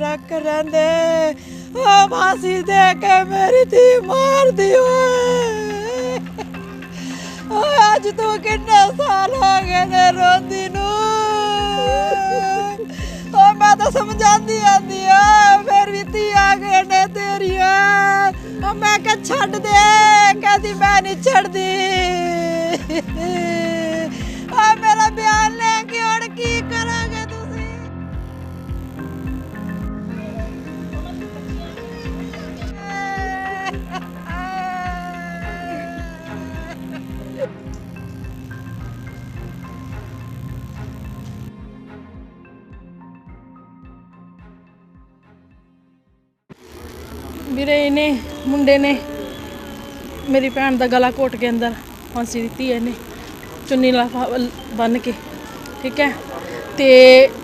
ਰੱਖ ਰਹਿੰਦੇ। ਆ ਮਾਸੀ ਦੇ ਕੇ ਮੇਰੀ ਧੀ ਮਾਰਦੀ ਓਏ। ਓਏ, ਅੱਜ ਤੂੰ ਕਿੰਨੇ ਸਾਲ ਹੋ ਗਏ ਨੇ ਰੋਂਦੀ ਨੂੰ। ਓ, ਮੈਂ ਤਾਂ ਸਮਝਾਉਂਦੀ ਆਂਦੀ ਆ, ਫਿਰ ਵੀ ਧੀ ਆ ਗਏ ਨੇ ਤੇਰੀਆਂ। ਓ, ਮੈਂ ਕਿਹਾ ਛੱਡ ਦੇ, ਕਹਿੰਦੀ ਮੈਂ ਨਹੀਂ ਛੱਡਦੀ। ਵੀਰੇ, ਇਹਨੇ ਮੁੰਡੇ ਨੇ ਮੇਰੀ ਭੈਣ ਦਾ ਗਲਾ ਘੋਟ ਕੇ ਅੰਦਰ ਫਾਂਸੀ ਦਿੱਤੀ ਹੈ ਇਹਨੇ। ਚੁੰਨੀ ਲਾ ਬੰਨ ਕੇ, ਠੀਕ ਹੈ? ਤੇ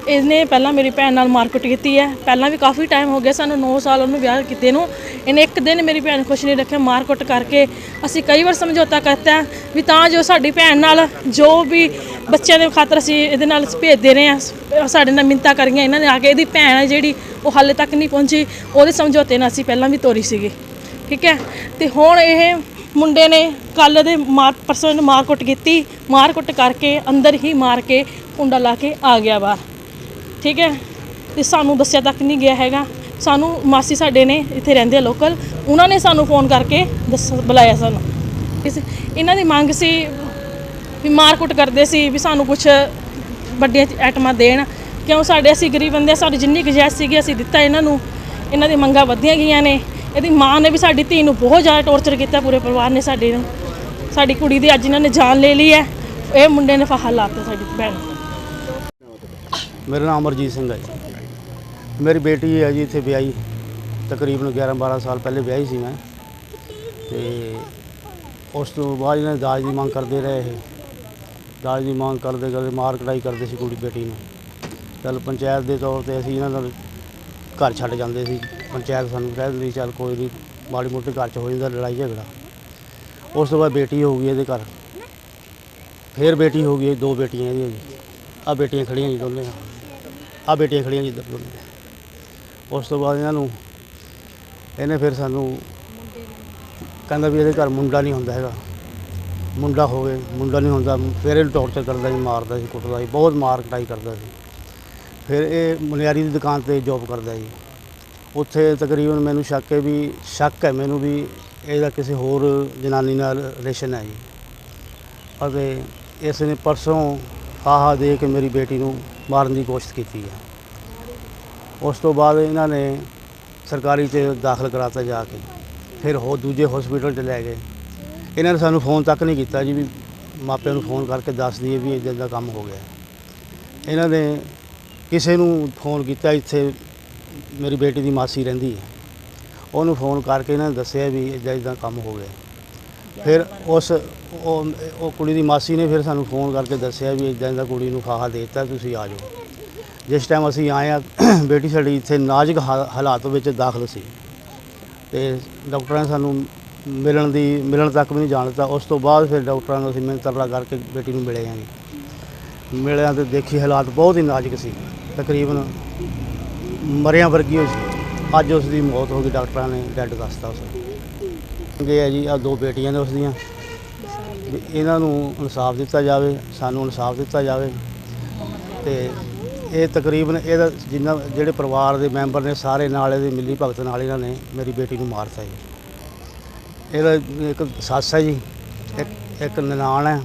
ਇਹਨੇ ਪਹਿਲਾਂ ਮੇਰੀ ਭੈਣ ਨਾਲ ਮਾਰਕੁੱਟ ਕੀਤੀ ਹੈ। ਪਹਿਲਾਂ ਵੀ ਕਾਫੀ ਟਾਈਮ ਹੋ ਗਿਆ ਸਾਨੂੰ 9 ਸਾਲ ਉਹਨੂੰ ਵਿਆਹ ਕੀਤੇ ਨੂੰ। ਇਹਨੇ ਇੱਕ ਦਿਨ ਮੇਰੀ ਭੈਣ ਖੁਸ਼ ਨਹੀਂ ਰੱਖਿਆ ਮਾਰਕੁੱਟ ਕਰਕੇ। ਅਸੀਂ ਕਈ ਵਾਰ ਸਮਝੌਤਾ ਕਰਤਾ ਵੀ ਤਾਂ ਜੋ ਸਾਡੀ ਭੈਣ ਨਾਲ ਜੋ ਵੀ ਬੱਚਿਆਂ ਦੇ ਖਾਤਰ ਅਸੀਂ ਇਹਦੇ ਨਾਲ ਭੇਜਦੇ ਰਹੇ ਆ ਸਾਡੇ ਨਾਲ ਮਿੰਤਾ ਕਰੀਆਂ, ਇਹਨਾਂ ਨੇ ਆ ਕੇ ਇਹਦੀ ਭੈਣ ਹੈ ਜਿਹੜੀ, ਉਹ ਹਾਲੇ ਤੱਕ ਨਹੀਂ ਪਹੁੰਚੀ। ਉਹਦੇ ਸਮਝੌਤੇ ਨਾਲ ਅਸੀਂ ਪਹਿਲਾਂ ਵੀ ਤੋਰੀ ਸੀਗੀ। ਠੀਕ ਹੈ? ਤੇ ਹੁਣ ਇਹ ਮੁੰਡੇ ਨੇ ਕੱਲ ਦੇ ਮਾਰ ਪਰਸੋਂ ਇਹਨੂੰ ਮਾਰ ਕੁੱਟ ਕੀਤੀ ਮਾਰ ਕੁੱਟ ਕਰਕੇ ਅੰਦਰ ਹੀ ਮਾਰ ਕੇ ਕੁੰਡਾ ਲਾ ਕੇ ਆ ਗਿਆ ਬਾਹਰ ਠੀਕ ਹੈ? ਤੇ ਸਾਨੂੰ ਦੱਸਿਆ ਤੱਕ ਨਹੀਂ ਗਿਆ ਹੈਗਾ। ਸਾਨੂੰ ਮਾਸੀ ਸਾਡੇ ਨੇ ਇੱਥੇ ਰਹਿੰਦੇ ਆ ਲੋਕਲ ਉਹਨਾਂ ਨੇ ਸਾਨੂੰ ਫੋਨ ਕਰਕੇ ਦੱਸ ਬੁਲਾਇਆ ਸਾਨੂੰ। ਇਸ ਇਹਨਾਂ ਦੀ ਮੰਗ ਸੀ ਵੀ ਮਾਰ ਕੁੱਟ ਕਰਦੇ ਸੀ ਵੀ ਸਾਨੂੰ ਕੁਝ ਵੱਡੀਆਂ ਆਈਟਮਾਂ ਦੇਣ। ਕਿਉਂ? ਸਾਡੇ ਅਸੀਂ ਗਰੀਬ ਬੰਦੇ ਹਾਂ, ਸਾਡੀ ਜਿੰਨੀ ਗੁਜਾਇਸ਼ ਸੀਗੀ ਅਸੀਂ ਦਿੱਤਾ ਇਹਨਾਂ ਨੂੰ। ਇਹਨਾਂ ਦੀ ਮੰਗਾਂ ਵਧੀਆਂ ਗਈਆਂ ਨੇ। ਇਹਦੀ ਮਾਂ ਨੇ ਵੀ ਸਾਡੀ ਧੀ ਨੂੰ ਬਹੁਤ ਜ਼ਿਆਦਾ ਟੌਰਚਰ ਕੀਤਾ, ਪੂਰੇ ਪਰਿਵਾਰ ਨੇ ਸਾਡੇ ਨੂੰ। ਸਾਡੀ ਕੁੜੀ ਦੀ ਅੱਜ ਇਹਨਾਂ ਨੇ ਜਾਨ ਲੈ ਲਈ ਹੈ। ਇਹ ਮੁੰਡੇ ਨੇ ਫਾਹਾ ਲਾਤਾ ਸਾਡੀ ਭੈਣ। ਨੂੰ। ਮੇਰਾ ਨਾਮ ਅਮਰਜੀਤ ਸਿੰਘ ਹੈ ਜੀ। ਮੇਰੀ ਬੇਟੀ ਹੈ ਜੀ, ਇੱਥੇ ਵਿਆਹੀ। ਤਕਰੀਬਨ 11 12 ਸਾਲ ਪਹਿਲੇ ਵਿਆਹੀ ਸੀ ਮੈਂ। ਤੇ ਉਸ ਤੋਂ ਬਾਅਦ ਇਹਨਾਂ ਨੇ ਦਾਜ ਦੀ ਮੰਗ ਕਰਦੇ ਰਹੇ ਇਹ। ਦਾਜ ਦੀ ਮੰਗ ਕਰਦੇ ਕਰਦੇ ਮਾਰ ਕਟਾਈ ਕਰਦੇ ਸੀ ਕੁੜੀ ਬੇਟੀ ਨੂੰ। ਚੱਲ ਪੰਚਾਇਤ ਦੇ ਤੌਰ ਤੇ ਅਸੀਂ ਇਹਨਾਂ ਦਾ ਘਰ ਛੱਡ ਜਾਂਦੇ ਸੀ। ਪੰਚਾਇਤ ਸਾਨੂੰ ਕਹਿ ਦਿੰਦੀ, ਚੱਲ ਕੋਈ ਨਹੀਂ ਮਾੜੀ ਮੋਟੀ ਘਰ 'ਚ ਹੋ ਜਾਂਦਾ ਲੜਾਈ ਝਗੜਾ। ਉਸ ਤੋਂ ਬਾਅਦ ਬੇਟੀ ਹੋ ਗਈ ਇਹਦੇ ਘਰ। ਫਿਰ ਬੇਟੀ ਹੋ ਗਈ ਦੋ ਬੇਟੀਆਂ ਇਹਦੀਆਂ ਜੀ। ਆ ਬੇਟੀਆਂ ਖੜੀਆਂ ਜੀ ਦੋਨੇ ਆ ਬੇਟੀਆਂ ਖੜੀਆਂ ਜੀ ਦੋਨੇ। ਉਸ ਤੋਂ ਬਾਅਦ ਇਹਨਾਂ ਨੂੰ, ਇਹਨੇ ਫਿਰ ਸਾਨੂੰ ਕਹਿੰਦਾ ਵੀ ਇਹਦੇ ਘਰ ਮੁੰਡਾ ਨਹੀਂ ਹੁੰਦਾ ਹੈਗਾ। ਮੁੰਡਾ ਹੋਵੇ, ਮੁੰਡਾ ਨਹੀਂ ਹੁੰਦਾ। ਫਿਰ ਇਹਨੂੰ ਟੌਰਚਰ ਕਰਦਾ ਸੀ ਮਾਰਦਾ ਸੀ ਕੁੱਟਦਾ ਸੀ ਬਹੁਤ ਮਾਰ ਕਟਾਈ ਕਰਦਾ ਸੀ ਫਿਰ ਇਹ ਮਨਿਆਰੀ ਦੀ ਦੁਕਾਨ ਤੇ ਜੌਬ ਕਰਦਾ ਜੀ। ਉੱਥੇ ਤਕਰੀਬਨ ਮੈਨੂੰ ਸ਼ੱਕ ਹੈ ਵੀ, ਸ਼ੱਕ ਹੈ ਮੈਨੂੰ ਵੀ ਇਹਦਾ ਕਿਸੇ ਹੋਰ ਜਨਾਨੀ ਨਾਲ ਰਿਲੇਸ਼ਨ ਹੈ ਜੀ। ਅਤੇ ਇਸ ਨੇ ਪਰਸੋਂ ਫਾਹਾ ਦੇ ਕੇ ਮੇਰੀ ਬੇਟੀ ਨੂੰ ਮਾਰਨ ਦੀ ਕੋਸ਼ਿਸ਼ ਕੀਤੀ ਹੈ। ਉਸ ਤੋਂ ਬਾਅਦ ਇਹਨਾਂ ਨੇ ਸਰਕਾਰੀ 'ਚ ਦਾਖਲ ਕਰਾਤਾ ਜਾ ਕੇ। ਫਿਰ ਹੋ ਦੂਜੇ ਹਸਪੀਟਲ 'ਚ ਲੈ ਗਏ। ਇਹਨਾਂ ਨੇ ਸਾਨੂੰ ਫੋਨ ਤੱਕ ਨਹੀਂ ਕੀਤਾ ਜੀ ਵੀ ਮਾਪਿਆਂ ਨੂੰ ਫੋਨ ਕਰਕੇ ਦੱਸ ਦਈਏ ਵੀ ਇੱਦਾਂ ਦਾ ਕੰਮ ਹੋ ਗਿਆ। ਇਹਨਾਂ ਨੇ ਕਿਸੇ ਨੂੰ ਫੋਨ ਕੀਤਾ ਇੱਥੇ ਮੇਰੀ ਬੇਟੀ ਦੀ ਮਾਸੀ ਰਹਿੰਦੀ ਹੈ। ਉਹਨੂੰ ਫੋਨ ਕਰਕੇ ਇਹਨਾਂ ਨੇ ਦੱਸਿਆ ਵੀ ਇੱਦਾਂ ਇੱਦਾਂ ਕੰਮ ਹੋ ਗਿਆ। ਫਿਰ ਉਸ ਉਹ ਉਹ ਕੁੜੀ ਦੀ ਮਾਸੀ ਨੇ ਫਿਰ ਸਾਨੂੰ ਫੋਨ ਕਰਕੇ ਦੱਸਿਆ ਵੀ ਇਦਾਂ ਦਾ ਕੁੜੀ ਨੂੰ ਫਾਹਾ ਦੇ ਦਿੱਤਾ, ਤੁਸੀਂ ਆ ਜਾਓ। ਜਿਸ ਟਾਈਮ ਅਸੀਂ ਆਏ ਆ ਬੇਟੀ ਸਾਡੀ ਇੱਥੇ ਨਾਜ਼ੁਕ ਹਾ- ਹਾਲਾਤ ਵਿੱਚ ਦਾਖਲ ਸੀ। ਤੇ ਡਾਕਟਰਾਂ ਨੇ ਸਾਨੂੰ ਮਿਲਣ ਦੀ, ਮਿਲਣ ਤੱਕ ਵੀ ਨਹੀਂ ਜਾਣ ਦਿੱਤਾ। ਉਸ ਤੋਂ ਬਾਅਦ ਫਿਰ ਡਾਕਟਰਾਂ ਨੂੰ ਅਸੀਂ ਮਿਹਨਤ ਕਰਕੇ ਬੇਟੀ ਨੂੰ ਮਿਲੇ ਆਂ ਮਿਲਿਆ ਤੇ ਦੇਖੀ ਹਾਲਾਤ ਬਹੁਤ ਹੀ ਨਾਜ਼ੁਕ ਸੀ। ਤਕਰੀਬਨ ਮਰਿਆਂ ਵਰਗੀ ਹੋਈ ਸੀ। ਅੱਜ ਉਸ ਦੀ ਮੌਤ ਹੋ ਗਈ ਡਾਕਟਰਾਂ ਨੇ ਡੈੱਡ ਦੱਸਤਾ ਉਸ ਗਏ ਆ ਜੀ ਆ ਦੋ ਬੇਟੀਆਂ ਨੇ ਉਸ ਦੀਆਂ। ਵੀ ਇਹਨਾਂ ਨੂੰ ਇਨਸਾਫ ਦਿੱਤਾ ਜਾਵੇ ਸਾਨੂੰ ਇਨਸਾਫ ਦਿੱਤਾ ਜਾਵੇ। ਤੇ ਇਹ ਤਕਰੀਬਨ ਇਹਦਾ ਜਿੰਨਾ ਜਿਹੜੇ ਪਰਿਵਾਰ ਦੇ ਮੈਂਬਰ ਨੇ ਸਾਰੇ ਨਾਲ ਇਹਦੇ ਮਿਲੀ ਭਗਤ ਨਾਲ ਇਹਨਾਂ ਨੇ ਮੇਰੀ ਬੇਟੀ ਨੂੰ ਮਾਰਤਾ ਜੀ। ਇਹਦਾ ਇੱਕ ਸੱਸ ਹੈ ਜੀ ਇੱਕ ਇੱਕ ਨਨਾਣ ਹੈ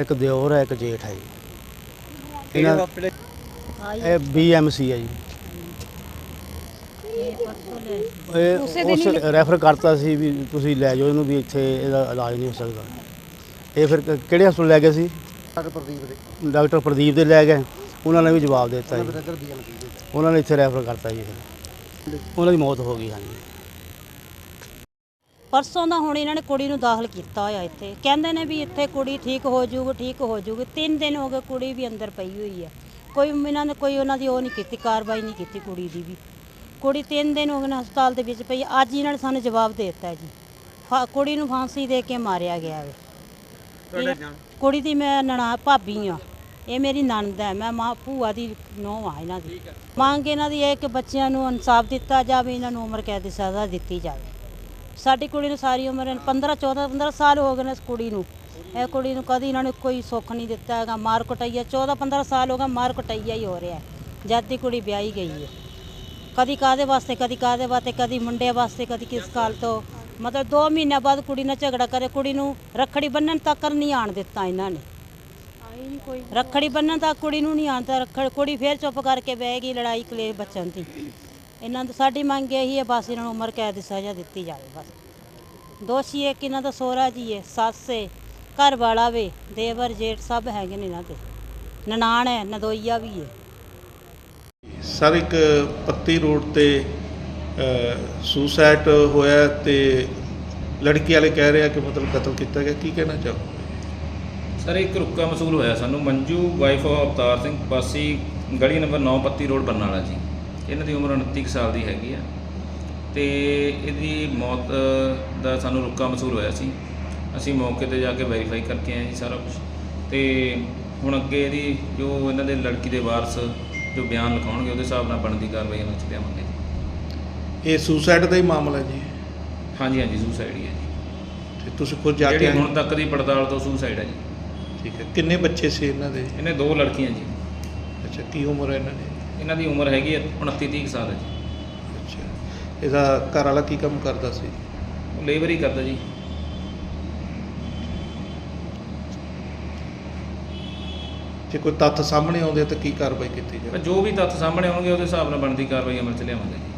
ਇੱਕ ਦਿਓਰ ਹੈ ਇੱਕ ਜੇਠ ਹੈ ਜੀ। ਇਹਨਾਂ ਇਹ ਬੀਐਮਸੀ ਹੈ ਜੀ। ਇਹ ਉਸ ਰੈਫਰ ਕਰਤਾ ਸੀ ਵੀ ਤੁਸੀਂ ਲੈ ਜਾਓ ਇਹਨੂੰ ਵੀ ਇੱਥੇ ਇਹਦਾ ਇਲਾਜ ਨਹੀਂ ਹੋ ਸਕਦਾ। ਇਹ ਫਿਰ ਕ- ਕਿਹੜੇ ਹਸਪਤਾਲ ਲੈ ਗਏ ਸੀ? ਡਾਕਟਰ ਪ੍ਰਦੀਪ ਦੇ। ਡਾਕਟਰ ਪ੍ਰਦੀਪ ਦੇ ਲੈ ਗਏ। ਉਹਨਾਂ ਨੇ ਵੀ ਜਵਾਬ ਦੇ ਦਿੱਤਾ ਜੀ। ਉਹਨਾਂ ਨੇ ਇੱਥੇ ਰੈਫਰ ਕਰਤਾ ਜੀ। ਫਿਰ ਉਹਨਾਂ ਦੀ ਮੌਤ ਹੋ ਗਈ ਹਾਂਜੀ। ਪਰਸੋਂ ਦਾ ਹੁਣ ਇਹਨਾਂ ਨੇ ਕੁੜੀ ਨੂੰ ਦਾਖਲ ਕੀਤਾ ਹੋਇਆ ਇੱਥੇ। ਕਹਿੰਦੇ ਨੇ ਵੀ ਇੱਥੇ ਕੁੜੀ ਠੀਕ ਹੋ ਜਾਊਗੀ ਠੀਕ ਹੋ ਜਾਊਗੀ। ਤਿੰਨ ਦਿਨ ਹੋ ਗਏ ਕੁੜੀ ਵੀ ਅੰਦਰ ਪਈ ਹੋਈ ਹੈ ਕੋਈ ਇਹਨਾਂ ਨੇ ਕੋਈ ਉਹਨਾਂ ਦੀ ਉਹ ਨਹੀਂ ਕੀਤੀ ਕਾਰਵਾਈ ਨਹੀਂ ਕੀਤੀ ਕੁੜੀ ਦੀ ਵੀ। ਕੁੜੀ ਤਿੰਨ ਦਿਨ ਹੋ ਗਏ ਨੇ ਹਸਪਤਾਲ ਦੇ ਵਿੱਚ ਪਈ ਅੱਜ ਇਹਨਾਂ ਨੇ ਸਾਨੂੰ ਜਵਾਬ ਦੇ ਦਿੱਤਾ ਜੀ। ਫਾ- ਕੁੜੀ ਨੂੰ ਫਾਂਸੀ ਦੇ ਕੇ ਮਾਰਿਆ ਗਿਆ ਹੈ। ਕੁੜੀ ਦੀ ਮੈਂ ਨਣਾ ਭਾਬੀ ਆ ਇਹ ਮੇਰੀ ਨਣਦ ਹੈ। ਮੈਂ ਮਾਂ ਭੂਆ ਦੀ ਨੂੰਹ ਆ ਇਹਨਾਂ ਦੀ। ਮੰਗ ਇਹਨਾਂ ਦੀ ਇਹ ਕਿ ਬੱਚਿਆਂ ਨੂੰ ਇਨਸਾਫ ਦਿੱਤਾ ਜਾਵੇ ਇਹਨਾਂ ਨੂੰ ਉਮਰ ਕੈਦ ਦੀ ਸਜ਼ਾ ਦਿੱਤੀ ਜਾਵੇ। ਸਾਡੀ ਕੁੜੀ ਨੂੰ ਸਾਰੀ ਉਮਰ 15 14 15 ਸਾਲ ਹੋ ਗਏ ਨੇ ਇਸ ਕੁੜੀ ਨੂੰ। ਇਹ ਕੁੜੀ ਨੂੰ ਕਦੀ ਇਹਨਾਂ ਨੇ ਕੋਈ ਸੁੱਖ ਨਹੀਂ ਦਿੱਤਾ ਹੈਗਾ। ਮਾਰ ਕੁਟਾਈਆ 14 15 ਸਾਲ ਹੋ ਗਏ ਮਾਰ ਕੁਟਾਈਆ ਹੀ ਹੋ ਰਿਹਾ ਹੈ। ਜਦ ਦੀ ਕੁੜੀ ਵਿਆਹੀ ਗਈ ਹੈ। ਕਦੀ ਕਾਦੇ ਵਾਸਤੇ ਕਦੀ ਕਾਦੇ ਵਾਸਤੇ ਕਦੀ ਮੁੰਡੇ ਵਾਸਤੇ ਕਦੀ ਕਿਸ ਕਾਲ ਤੋਂ। ਮਤਲਬ 2 ਮਹੀਨਿਆਂ ਬਾਅਦ ਕੁੜੀ ਨਾਲ ਝਗੜਾ ਕਰੇ ਕੁੜੀ ਨੂੰ ਰੱਖੜੀ ਬੰਨਣ ਤੱਕ ਨਹੀਂ ਆਣ ਦਿੱਤਾ ਇਹਨਾਂ ਨੇ। ਰੱਖੜੀ ਬੰਨਣ ਤੱਕ ਕੁੜੀ ਨੂੰ ਨਹੀਂ ਆਉਂਦਾ ਰੱਖੜ ਕੁੜੀ ਫੇਰ ਚੁੱਪ ਕਰਕੇ ਬਹਿ ਗਈ ਲੜਾਈ ਕਲੇਸ਼ ਬੱਚਨ ਦੀ। ਇਹਨਾਂ ਦੀ ਸਾਡੀ ਮੰਗ ਇਹੀ ਹੈ ਬਸ ਇਹਨਾਂ ਨੂੰ ਉਮਰ ਕੈਦ ਦੀ ਸਜ਼ਾ ਦਿੱਤੀ ਜਾਵੇ ਬਸ। ਦੋਸ਼ੀ ਇੱਕ ਇਹਨਾਂ ਦਾ ਸੋਹਰਾ ਜੀ ਹੈ ਸੱਸ ਹੈ ਘਰ ਵਾਲਾ ਵੇ ਦੇਵਰ ਜੇਠ ਸਭ ਹੈਗੇ ਨੇ ਇਹਨਾਂ ਦੇ। ਨਨਾਣ ਹੈ ਨਦੋਈਆ ਵੀ ਹੈ। ਸਰ, ਇੱਕ ਪੱਤੀ ਰੋਡ ਤੇ ਸੁਸਾਈਡ ਹੋਇਆ ਤੇ ਲੜਕੀ ਵਾਲੇ ਕਹਿ ਰਹੇ ਆ ਕਿ ਮਤਲਬ ਕਤਲ ਕੀਤਾ ਗਿਆ। ਕੀ ਕਹਿਣਾ ਚਾਹੋ ਸਰ, ਇੱਕ ਰੁੱਕਾ ਮਸੂਲ ਹੋਇਆ ਸਾਨੂੰ। ਮੰਜੂ ਵਾਈਫ ਆਫ ਅਵਤਾਰ ਸਿੰਘ ਪਾਸੀ ਗਲੀ ਨੰਬਰ 9 ਪੱਤੀ ਰੋਡ ਬਰਨਾਲਾ ਜੀ। ਇਹਨਾਂ ਦੀ ਉਮਰ 29 ਕੁ ਸਾਲ ਦੀ ਹੈਗੀ ਆ। ਤੇ ਇਹਦੀ ਮੌਤ ਦਾ ਸਾਨੂੰ ਰੁੱਕਾ ਮਸੂਲ ਹੋਇਆ ਸੀ। ਅਸੀਂ ਮੌਕੇ ਤੇ ਜਾ ਕੇ ਵੈਰੀਫਾਈ ਕਰਕੇ ਆਏ ਜੀ ਸਾਰਾ ਕੁਝ ਤੇ ਹੁਣ ਅੱਗੇ ਇਹਦੀ ਜੋ ਇਹਨਾਂ ਦੇ ਲੜਕੀ ਦੇ ਵਾਰਸ ਜੋ ਬਿਆਨ ਲਿਖਾਉਣਗੇ ਉਹਦੇ ਹਿਸਾਬ ਨਾਲ ਬਣਦੀ ਕਾਰਵਾਈ ਉਹਨਾਂ 'ਚ ਲਿਆਵਾਂਗੇ ਜੀ। ਇਹ ਸੁਸਾਈਡ ਦਾ ਹੀ ਮਾਮਲਾ ਜੀ। ਹਾਂਜੀ ਹਾਂਜੀ ਸੁਸਾਈਡ ਹੀ ਹੈ ਜੀ। ਤੇ ਤੁਸੀਂ ਖੁਦ ਜਾ ਕੇ ਜਿਹੜੀ? ਹੁਣ ਤੱਕ ਦੀ ਪੜਤਾਲ ਤੋਂ ਸੁਸਾਈਡ ਹੈ ਜੀ। ਠੀਕ ਹੈ ਕਿੰਨੇ ਬੱਚੇ ਸੀ ਇਹਨਾਂ ਦੇ? ਇਹਨੇ ਦੋ ਲੜਕੀਆਂ ਜੀ। ਅੱਛਾ ਕੀ ਉਮਰ ਹੈ ਇਹਨਾਂ ਦੀ? ਇਹਨਾਂ ਦੀ ਉਮਰ ਹੈਗੀ ਹੈ 29 30 ਸਾਲ ਹੈ ਜੀ। ਅੱਛਾ ਇਹਦਾ ਘਰ ਵਾਲਾ ਕੀ ਕੰਮ ਕਰਦਾ ਸੀ? ਉਹ ਲੇਬਰ ਹੀ ਕਰਦਾ ਜੀ। ਜੇ ਕੋਈ ਤੱਥ ਸਾਹਮਣੇ ਆਉਂਦੇ ਤਾਂ ਕੀ ਕਾਰਵਾਈ ਕੀਤੀ ਜਾਵੇ? ਜੋ ਵੀ ਤੱਥ ਸਾਹਮਣੇ ਆਉਣਗੇ ਉਹਦੇ ਹਿਸਾਬ ਨਾਲ ਬਣਦੀ ਕਾਰਵਾਈ ਅਮਲ ਚ ਲਿਆਵਾਂਗੇ।